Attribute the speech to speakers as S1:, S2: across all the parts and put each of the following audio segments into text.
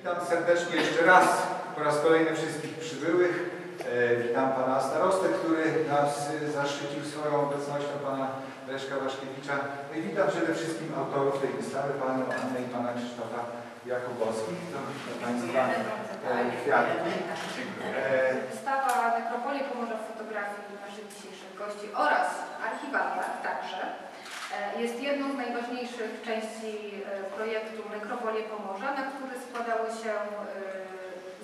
S1: Witam serdecznie jeszcze raz, po raz kolejny wszystkich przybyłych. E, Witam Pana Starostę, który nas e, zaszczycił swoją obecnością, Pana Leszka Waszkiewicza. No i witam przede wszystkim autorów tej wystawy, Panią Annę i Pana Krzysztofa Jakubowskich. To Państwa e, kwiatki.
S2: Wystawa Nekropolie Pomorza w fotografii naszych dzisiejszych gości oraz archiwalia także jest jedną z najważniejszych części projektu Nekropolie Pomorza, na który składały się e,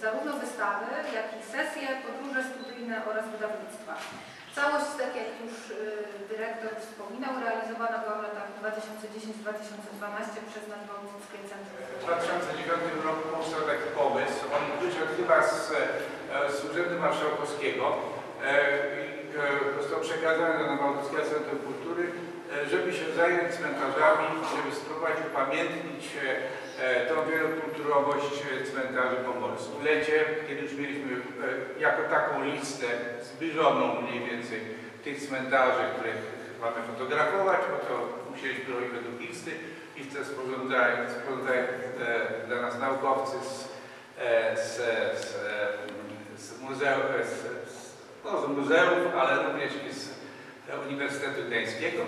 S2: zarówno wystawy, jak i sesje, podróże studyjne oraz wydawnictwa. Całość, tak jak już e, dyrektor wspominał, realizowana była w latach 2010-2012 przez nasz Bałtyckie Centrum
S3: W 2009 roku powstał taki pomysł. On wyszedł chyba z, e, z Urzędu Marszałkowskiego e, i e, został przekazany do Bałtyckiego Centrum Kultury, żeby się zająć cmentarzami, żeby spróbować upamiętnić e, cmentarzy pomorskich. W lecie, kiedy już mieliśmy e, jako taką listę zbliżoną mniej więcej tych cmentarzy, które mamy fotografować, bo to musieliśmy robić według listy, listę sporządzają, sporządzają e, dla nas naukowcy z, e, z, z, z, muzeum, z, no, z muzeów, ale również i z Uniwersytetu Gdańskiego.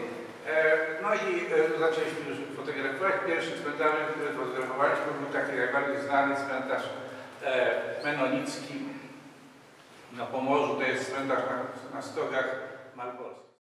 S3: E, No i e, zaczęliśmy już fotografować. Pierwszy cmentarz, który fotografowaliśmy, był taki najbardziej znany cmentarz e, menonicki na Pomorzu. To jest cmentarz na, na stogach Malborskich.